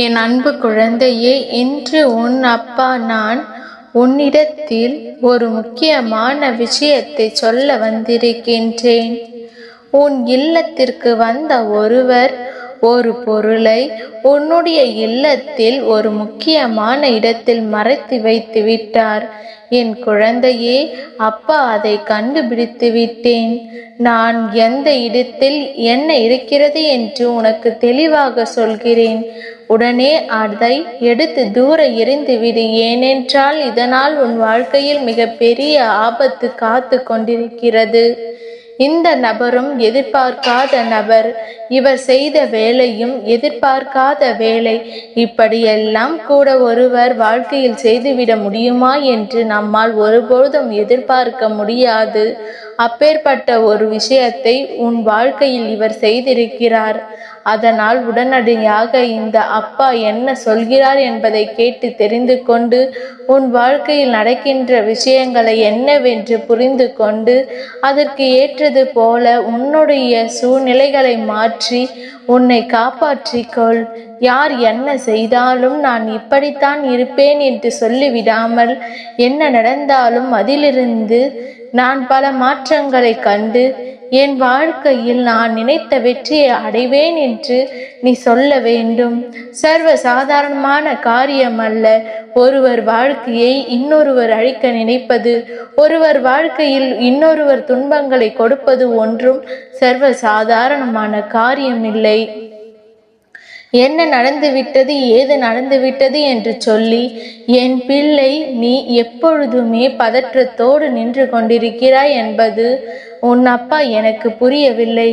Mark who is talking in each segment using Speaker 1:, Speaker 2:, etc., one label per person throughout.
Speaker 1: என் அன்பு குழந்தையே இன்று உன் அப்பா நான் உன்னிடத்தில் ஒரு முக்கியமான விஷயத்தை சொல்ல வந்திருக்கின்றேன். உன் இல்லத்திற்கு வந்த ஒருவர் ஒரு பொருளை உன்னுடைய இல்லத்தில் ஒரு முக்கியமான இடத்தில் மறைத்து வைத்து விட்டார். என் குழந்தையே அப்பா அதை கண்டுபிடித்து விட்டேன். நான் எந்த இடத்தில் என்ன இருக்கிறது என்று உனக்கு தெளிவாக சொல்கிறேன். உடனே அதை எடுத்து தூர எறிந்துவிடு ஏனென்றால் இதனால் உன் வாழ்க்கையில் மிகப்பெரிய ஆபத்து காத்து கொண்டிருக்கிறது. இந்த நபரும் எதிர்பார்க்காத நபர். இவர் செய்த வேலையும் எதிர்பார்க்காத வேலை. இப்படியெல்லாம் கூட ஒருவர் வாழ்க்கையில் செய்துவிட முடியுமா என்று நம்மால் ஒருபொழுதும் எதிர்பார்க்க முடியாது. அப்பேற்பட்ட ஒரு விஷயத்தை உன் வாழ்க்கையில் இவர் செய்திருக்கிறார். அதனால் உடனடியாக இந்த அப்பா என்ன சொல்கிறார் என்பதை கேட்டு தெரிந்து கொண்டு உன் வாழ்க்கையில் நடக்கின்ற விஷயங்களை என்னவென்று புரிந்து கொண்டு அதற்கு ஏற்றது போல உன்னுடைய சூழ்நிலைகளை மாற்றி உன்னை காப்பாற்றிக்கொள். யார் என்ன செய்தாலும் நான் இப்படித்தான் இருப்பேன் என்று சொல்லிவிடாமல் என்ன நடந்தாலும் அதிலிருந்து நான் பல மாற்றங்களை கண்டு என் வாழ்க்கையில் நான் நினைத்த வெற்றியை அடைவேன் என்று நீ சொல்ல வேண்டும். சர்வ சாதாரணமான காரியம் அல்ல ஒருவர் வாழ்க்கையை இன்னொருவர் அழிக்க நினைப்பது ஒருவர் வாழ்க்கையில் இன்னொருவர் துன்பங்களை கொடுப்பது ஒன்றும் சர்வ சாதாரணமான காரியமில்லை. என்ன நடந்துவிட்டது ஏது நடந்துவிட்டது என்று சொல்லி என் பிள்ளை நீ எப்பொழுதுமே பதற்றத்தோடு நின்று கொண்டிருக்கிறாய் என்பது உன் அப்பா எனக்கு புரியவில்லை.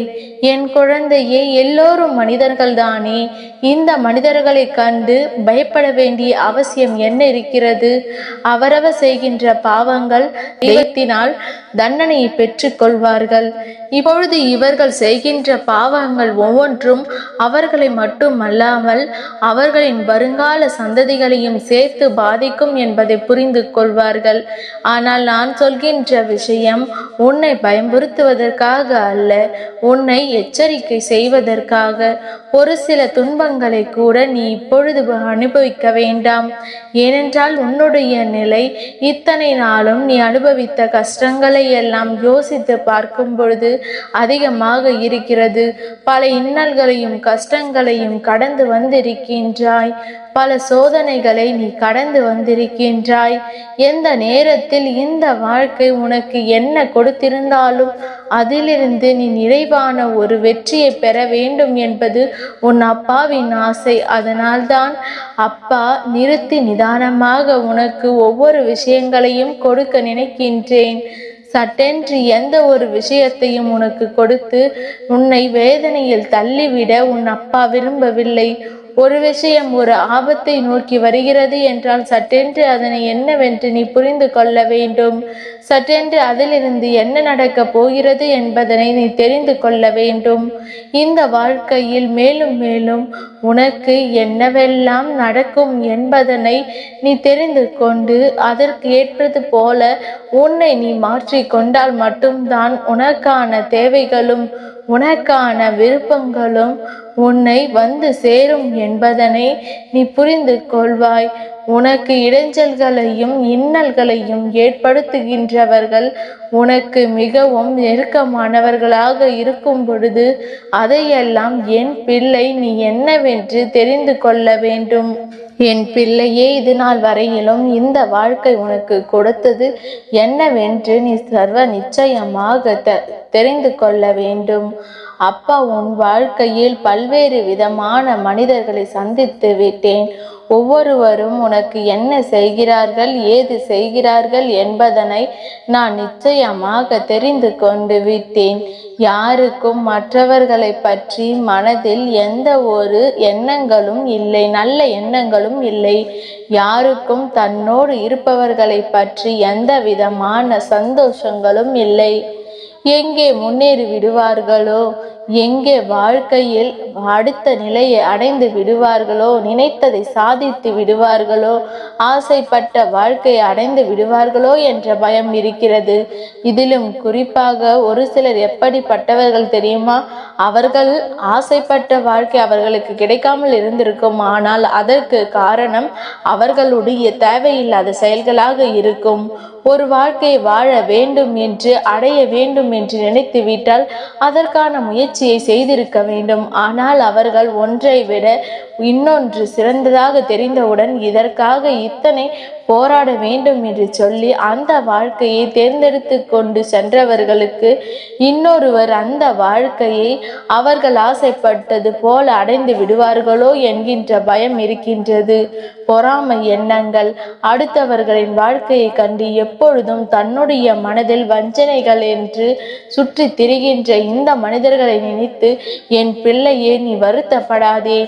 Speaker 1: என் குழந்தையே எல்லோரும் மனிதர்கள்தானே. இந்த மனிதர்களை கண்டு பயப்பட வேண்டிய அவசியம் என்ன இருக்கிறது? அவரவர் செய்கின்ற பாவங்கள் தெய்வத்தினால் தண்டனையை பெற்றுக்கொள்வார்கள். இப்பொழுது இவர்கள் செய்கின்ற பாவங்கள் ஒவ்வொன்றும் அவர்களை மட்டுமல்லாமல் அவர்களின் வருங்கால சந்ததிகளையும் சேர்த்து பாதிக்கும் என்பதை புரிந்து கொள்வார்கள் ஆனால் நான் சொல்கின்ற விஷயம் உன்னை பயமுறுத்துவதற்காக அல்ல உன்னை எச்சரிக்கை செய்வதற்காக. ஒரு சில துன்பங்களை கூட நீ இப்பொழுது அனுபவிக்க வேண்டாம். ஏனென்றால் உன்னுடைய நிலை இத்தனை நாளும் நீ அனுபவித்த கஷ்டங்களை எல்லாம் யோசித்து பார்க்கும் பொழுது அதிகமாக இருக்கிறது. பல இன்னல்களையும் கஷ்டங்களையும் கடந்து வந்திருக்கின்றாய். பல சோதனைகளை நீ கடந்து வந்திருக்கின்றாய். எந்த நேரத்தில் இந்த வாழ்க்கை உனக்கு என்ன கொடுத்திருந்தாலும் அதிலிருந்து நீ நிறைவான ஒரு வெற்றியை பெற வேண்டும் என்பது உன் அப்பாவின் ஆசை. அதனால்தான் அப்பா நிறுத்தி நிதானமாக உனக்கு ஒவ்வொரு விஷயங்களையும் கொடுக்க நினைக்கின்றேன். சட்டென்று எந்த ஒரு விஷயத்தையும் உனக்கு கொடுத்து உன்னை வேதனையில் தள்ளிவிட உன் அப்பா விரும்பவில்லை. ஒரு விஷயம் ஒரு ஆபத்தை நோக்கி வருகிறது என்றால் சட்டென்று அதனை என்னவென்று நீ புரிந்து கொள்ள வேண்டும். சட்டென்று அதிலிருந்து என்ன நடக்கப் போகிறது என்பதனை நீ தெரிந்து கொள்ள வேண்டும். இந்த வாழ்க்கையில் மேலும் மேலும் உனக்கு என்னவெல்லாம் நடக்கும் என்பதனை நீ தெரிந்து கொண்டு அதற்கு ஏற்றது போல உன்னை நீ மாற்றிக்கொண்டால் மட்டும்தான் உனக்கான தேவைகளும் உனக்கான விருப்பங்களும் உன்னை வந்து சேரும் என்பதனை நீ புரிந்து கொள்வாய். உனக்கு இடைஞ்சல்களையும் இன்னல்களையும் ஏற்படுத்துகின்றவர்கள் உனக்கு மிகவும் நெருக்கமானவர்களாக இருக்கும் பொழுது அதையெல்லாம் என் பிள்ளை நீ என்னவென்று தெரிந்து கொள்ள வேண்டும். என் பிள்ளையே இது நாள் வரையிலும் இந்த வாழ்க்கை உனக்கு கொடுத்தது என்னவென்று நீ சர்வ நிச்சயமாக த தெரிந்து கொள்ள வேண்டும். அப்பா உன் வாழ்க்கையில் பல்வேறு விதமான மனிதர்களை சந்தித்து விட்டேன். ஒவ்வொருவரும் உனக்கு என்ன செய்கிறார்கள் ஏது செய்கிறார்கள் என்பதனை நான் நிச்சயமாக தெரிந்து கொண்டு விட்டேன். யாருக்கும் மற்றவர்களை பற்றி மனதில் எந்த ஒரு எண்ணங்களும் இல்லை நல்ல எண்ணங்களும் இல்லை. யாருக்கும் தன்னோடு இருப்பவர்களை பற்றி எந்த விதமான சந்தோஷங்களும் இல்லை. எங்கே முன்னேறி விடுவார்களோ எங்கே வாழ்க்கையில் அடுத்த நிலையை அடைந்து விடுவார்களோ நினைத்ததை சாதித்து விடுவார்களோ ஆசைப்பட்ட வாழ்க்கையை அடைந்து விடுவார்களோ என்ற பயம் இருக்கிறது. இதிலும் குறிப்பாக ஒரு சிலர் எப்படிப்பட்டவர்கள் தெரியுமா? அவர்கள் ஆசைப்பட்ட வாழ்க்கை அவர்களுக்கு கிடைக்காமல் இருந்திருக்கும். ஆனால் அதற்கு காரணம் அவர்களுடைய தேவையில்லாத செயல்களாக இருக்கும். ஒரு வாழ்க்கையை வாழ வேண்டும் என்று அடைய வேண்டும் என்று நினைத்து விட்டால் அதற்கான முயற்சியை செய்திருக்க வேண்டும். ஆனால் அவர்கள் ஒன்றை விட இன்னொன்று சிறந்ததாக தெரிந்தவுடன் இதற்காக இத்தனை போராட வேண்டும் என்று சொல்லி அந்த வாழ்க்கையை தேர்ந்தெடுத்து கொண்டு சென்றவர்களுக்கு இன்னொருவர் அந்த வாழ்க்கையை அவர்கள் ஆசைப்பட்டது போல அடைந்து விடுவார்களோ என்கின்ற பயம் இருக்கின்றது. பொறாமை எண்ணங்கள் அடுத்தவர்களின் வாழ்க்கையை கண்டு எப்பொழுதும் தன்னுடைய மனதில் வஞ்சனைகள் என்று சுற்றி திரிகின்ற இந்த மனிதர்களை நினைத்து என் பிள்ளையே நீ வருத்தப்படாதே.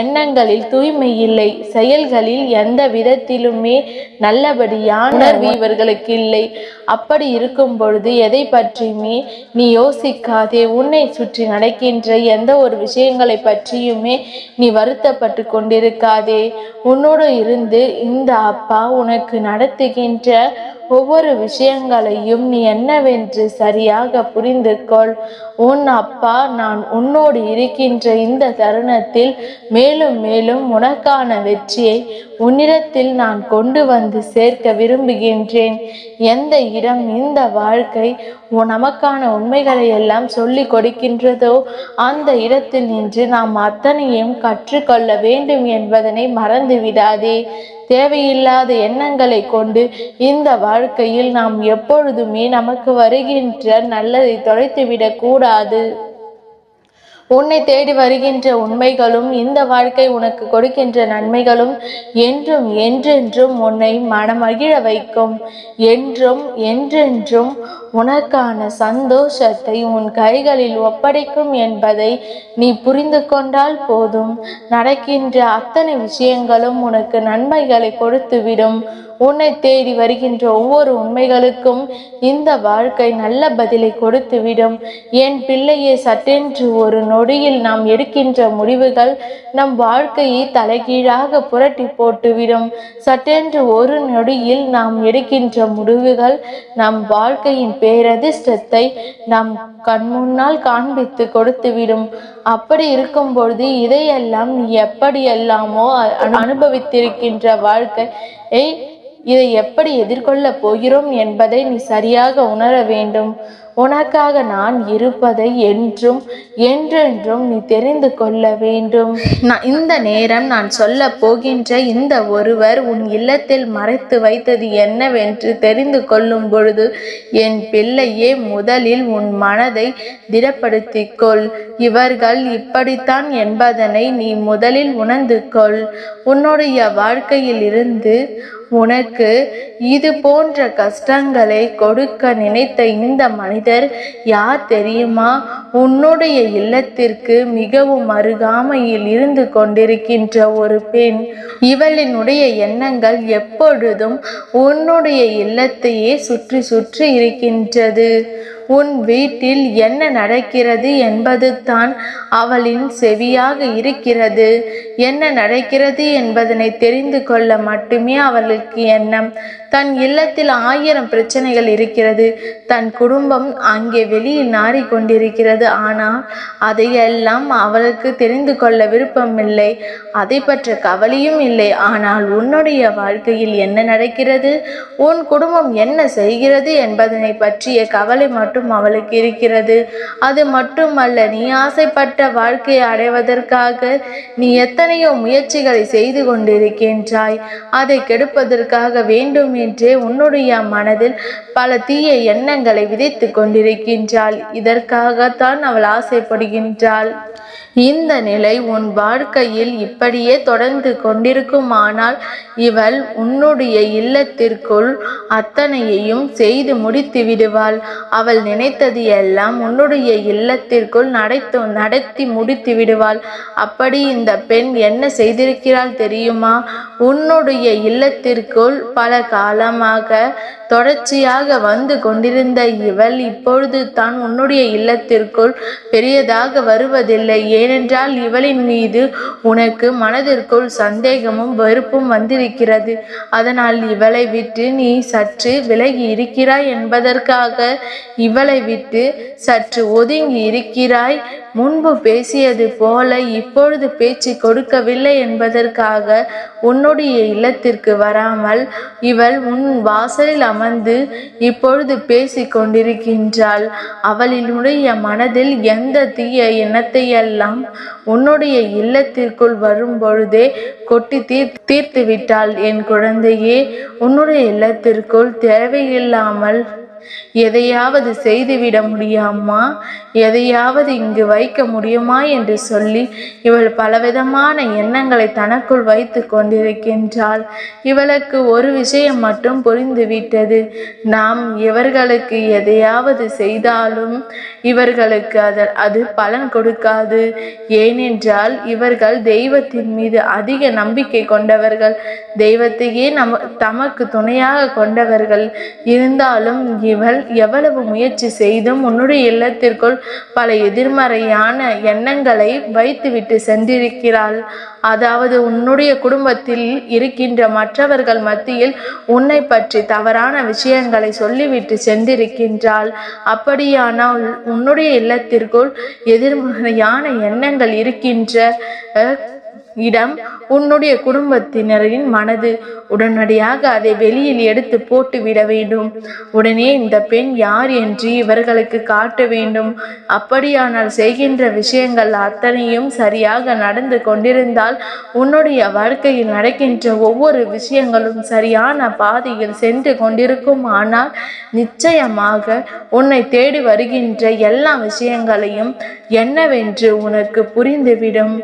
Speaker 1: எண்ணங்களில் தூய்மை இல்லை. செயல்களில் எந்த விதத்திலுமே நல்லபடியான உணர்வு. இவர்களுக்கு இல்லை. அப்படி இருக்கும் பொழுது எதை பற்றியுமே நீ யோசிக்காதே. உன்னை சுற்றி நடக்கின்ற எந்த ஒரு விஷயங்களை பற்றியுமே நீ வருத்தப்பட்டு கொண்டிருக்காதே. உன்னோடு இருந்து இந்த அப்பா உனக்கு நடத்துகின்ற ஒவ்வொரு விஷயங்களையும் நீ என்னவென்று சரியாக புரிந்து கொள் உன் அப்பா நான் உன்னோடு இருக்கின்ற இந்த தருணத்தில் மேலும் மேலும் உனக்கான வெற்றியை உன்னிடத்தில் நான் கொண்டு வந்து சேர்க்க விரும்புகின்றேன். எந்த இடம் இந்த வாழ்க்கை நமக்கான உண்மைகளை எல்லாம் சொல்லி கொடுக்கின்றதோ அந்த இடத்தில் நின்று நாம் அத்தனையும் கற்றுக்கொள்ள வேண்டும் என்பதனை மறந்து விடாதே தேவையில்லாத எண்ணங்களை கொண்டு இந்த வாழ்க்கையில் நாம் எப்பொழுதுமே நமக்கு வருகின்ற நல்லதை தொலைத்துவிடக் கூடாது. உன்னை தேடி வருகின்ற உண்மைகளும் இந்த வாழ்க்கை உனக்கு கொடுக்கின்ற நன்மைகளும் என்றும் என்றென்றும் உன்னை மனமகிழ வைக்கும். என்றும் என்றென்றும் உனக்கான சந்தோஷத்தை உன் கைகளில் ஒப்படைக்கும் என்பதை நீ புரிந்து கொண்டால் போதும். நடக்கின்ற அத்தனை விஷயங்களும் உனக்கு நன்மைகளை கொடுத்துவிடும். உன்னை தேடி வருகின்ற ஒவ்வொரு உண்மைகளுக்கும் இந்த வாழ்க்கை நல்ல பதிலை கொடுத்துவிடும். என் பிள்ளையை சட்டென்று ஒரு நொடியில் நாம் எடுக்கின்ற முடிவுகள் நம் வாழ்க்கையை தலைகீழாக புரட்டி போட்டுவிடும். சட்டென்று ஒரு நொடியில் நாம் எடுக்கின்ற முடிவுகள் நம் வாழ்க்கையின் பேரதிர்ஷ்டத்தை நம் கண்முன்னால் காண்பித்து கொடுத்துவிடும். அப்படி இருக்கும் பொழுது இதையெல்லாம் நீ எப்படியெல்லாமோ அனுபவித்திருக்கின்ற வாழ்க்கை இதை எப்படி எதிர்கொள்ளப் போகிறோம் என்பதை நீ சரியாக உணர வேண்டும். உனக்காக நான் இருப்பதை என்றும் என்றென்றும் நீ தெரிந்து கொள்ள வேண்டும். நான் இந்த நேரம் நான் சொல்ல போகின்ற இந்த ஒருவர் உன் இல்லத்தில் மறைத்து வைத்தது என்னவென்று தெரிந்து கொள்ளும் பொழுது என் பிள்ளையே முதலில் உன் மனதை திடப்படுத்திக்கொள். இவர்கள் இப்படித்தான் என்பதனை நீ முதலில் உணர்ந்து கொள். உன்னுடைய வாழ்க்கையில் இருந்து உனக்கு இது போன்ற கஷ்டங்களை கொடுக்க நினைத்த இந்த மனிதர் யார் தெரியுமா? உன்னுடைய இல்லத்திற்கு மிகவும் அருகாமையில் இருந்து கொண்டிருக்கின்ற ஒரு பெண். இவளினுடைய எண்ணங்கள் எப்பொழுதும் உன்னுடைய இல்லத்தையே சுற்றி சுற்றி இருக்கின்றது. உன் வீட்டில் என்ன நடக்கிறது என்பது தான் அவளின் செவியாக இருக்கிறது. என்ன நடக்கிறது என்பதனை தெரிந்து கொள்ள மட்டுமே அவளுக்கு எண்ணம். தன் இல்லத்தில் ஆயிரம் பிரச்சனைகள் இருக்கிறது. தன் குடும்பம் அங்கே வெளியில் நாறிக்கொண்டிருக்கிறது. ஆனால் அதையெல்லாம் அவளுக்கு தெரிந்து கொள்ள விருப்பமில்லை அதை பற்ற கவலையும் இல்லை. ஆனால் உன்னுடைய வாழ்க்கையில் என்ன நடக்கிறது? உன் குடும்பம் என்ன செய்கிறது என்பதனை பற்றிய கவலை மட்டும் அவளுக்கு இருக்கிறது. அது மட்டுமல்ல நீ ஆசைப்பட்ட வாழ்க்கையை அடைவதற்காக நீ எத்தனையோ முயற்சிகளை செய்து கொண்டிருக்கின்றாய். அதை கெடுப்பதற்காக வேண்டும் என்றே உன்னுடைய மனதில் பல தீய எண்ணங்களை விதைத்து கொண்டிருக்கின்றாள். இதற்காகத்தான் அவள் ஆசைப்படுகின்றாள். இந்த நிலை உன் வாழ்க்கையில் இப்படியே தொடர்ந்து கொண்டிருக்குமானால் இவள் உன்னுடைய இல்லத்திற்குள் அத்தனையையும் செய்து முடித்து விடுவாள். அவள் நினைத்தது எல்லாம் உன்னுடைய இல்லத்திற்குள் நடத்து நடத்தி முடித்து விடுவாள். அப்படி இந்த பெண் என்ன செய்திருக்கிறாள் தெரியுமா? உன்னுடைய இல்லத்திற்குள் பல காலமாக தொடர்ச்சியாக வந்து கொண்டிருந்த இவள் இப்பொழுது தான் உன்னுடைய இல்லத்திற்குள் பெரியதாக வருவதில்லை. ஏனென்றால் இவளின் மீது உனக்கு மனதிற்குள் சந்தேகமும் வெறுப்பும் வந்திருக்கிறது. அதனால் இவளை விட்டு நீ சற்று விலகி இருக்கிறாய் என்பதற்காக இவளை விட்டு சற்று ஒதுங்கி இருக்கிறாய். முன்பு பேசியது போல இப்பொழுது பேச்சு கொடுக்கவில்லை என்பதற்காக உன்னுடைய இல்லத்திற்கு வராமல் இவள் உன் வாசலில் அமர்ந்து இப்பொழுது பேசிக் கொண்டிருக்கின்றாள். அவளினுடைய மனதில் எந்த தீய எண்ணத்தையெல்லாம் உன்னுடைய இல்லத்திற்குள் வரும் பொழுதே கொட்டி தீர் தீர்த்து விட்டாள் என் குழந்தையே உன்னுடைய இல்லத்திற்குள் தேவையில்லாமல் எதையாவது செய்துவிட முடியாமா? எதையாவது இங்கு வைக்க முடியுமா என்று சொல்லி இவள் பலவிதமான எண்ணங்களை தனக்குள் வைத்து கொண்டிருக்கின்றாள். இவளுக்கு ஒரு விஷயம் மட்டும் புரிந்துவிட்டது. நாம் இவர்களுக்கு எதையாவது செய்தாலும் இவர்களுக்கு அது அது பலன் கொடுக்காது. ஏனென்றால் இவர்கள் தெய்வத்தின் மீது அதிக நம்பிக்கை கொண்டவர்கள். தெய்வத்தையே நம தமக்கு துணையாக கொண்டவர்கள். இருந்தாலும் இவள் எவ்வளவு முயற்சி செய்தும் உன்னுடைய இல்லத்திற்குள் பல எதிர்மறையான எண்ணங்களை வைத்துவிட்டு சென்றிருக்கிறாள். அதாவது உன்னுடைய குடும்பத்தில் இருக்கின்ற மற்றவர்கள் மத்தியில் உன்னை பற்றி தவறான விஷயங்களை சொல்லிவிட்டு சென்றிருக்கின்றாள். அப்படியானால் உன்னுடைய இல்லத்திற்குள் எதிர்மறையான எண்ணங்கள் இருக்கின்ற இடம் உன்னுடைய குடும்பத்தினரின் மனது. உடனடியாக அதை வெளியில் எடுத்து போட்டு விட வேண்டும். உடனே இந்த பெண் யார் என்று இவர்களுக்கு காட்ட வேண்டும். அப்படியானால் செய்கின்ற விஷயங்கள் அத்தனையும் சரியாக நடந்து கொண்டிருந்தால் உன்னுடைய வாழ்க்கையில் நடக்கின்ற ஒவ்வொரு விஷயங்களும் சரியான பாதையில் சென்று கொண்டிருக்கும். ஆனால் நிச்சயமாக உன்னை தேடி வருகின்ற எல்லா விஷயங்களையும் என்னவென்று உனக்கு புரிந்துவிடும்.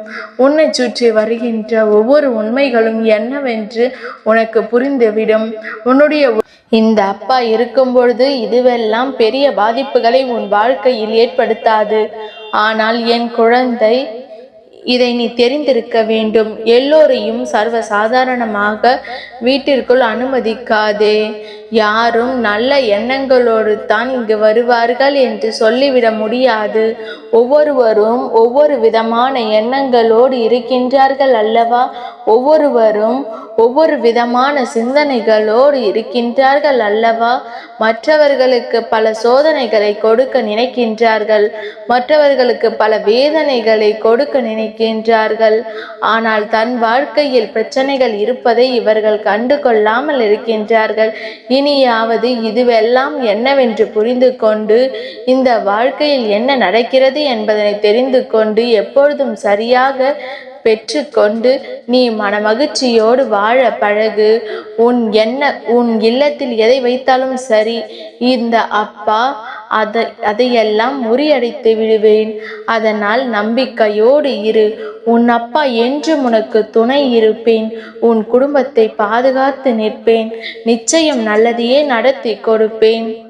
Speaker 1: உன்னை சுற்றி வருகின்ற ஒவ்வொரு உண்மைகளும் என்னவென்று உனக்கு புரிந்துவிடும். உன்னுடைய இந்த அப்பா இருக்கும் பொழுது இதுவெல்லாம் பெரிய பாதிப்புகளை உன் வாழ்க்கையில் ஏற்படுத்தாது. ஆனால் என் குழந்தை இதை நீ தெரிந்திருக்க வேண்டும். எல்லோரையும் சர்வ சாதாரணமாக வீட்டிற்குள் அனுமதிக்காதே. யாரும் நல்ல எண்ணங்களோடு தான் இங்கு வருவார்கள் என்று சொல்லிவிட முடியாது. ஒவ்வொருவரும் ஒவ்வொரு விதமான எண்ணங்களோடு இருக்கின்றார்கள் அல்லவா? ஒவ்வொருவரும் ஒவ்வொரு விதமான சிந்தனைகளோடு இருக்கின்றார்கள் அல்லவா? மற்றவர்களுக்கு பல சோதனைகளை கொடுக்க நினைக்கின்றார்கள். மற்றவர்களுக்கு பல வேதனைகளை கொடுக்க நினைக்கின்றார்கள். ஆனால் தன் வாழ்க்கையில் பிரச்சனைகள் இருப்பதை இவர்கள் கண்டு கொள்ளாமல் இருக்கின்றார்கள். இனியாவது இதுவெல்லாம் என்னவென்று புரிந்து கொண்டு இந்த வாழ்க்கையில் என்ன நடக்கிறது என்பதனை தெரிந்து கொண்டு எப்பொழுதும் சரியாக பெற்றுக்கொண்டு நீ மனமகிழ்ச்சியோடு வாழ பழகு. உன் என்ன உன் இல்லத்தில் எதை வைத்தாலும் சரி. இந்த அப்பா அதை அதையெல்லாம் முறியடித்து விடுவேன். அதனால் நம்பிக்கையோடு இரு. உன் அப்பா என்றும் உனக்கு துணை இருப்பேன். உன் குடும்பத்தை பாதுகாத்து நிற்பேன். நிச்சயம் நல்லதையே நடத்தி கொடுப்பேன்.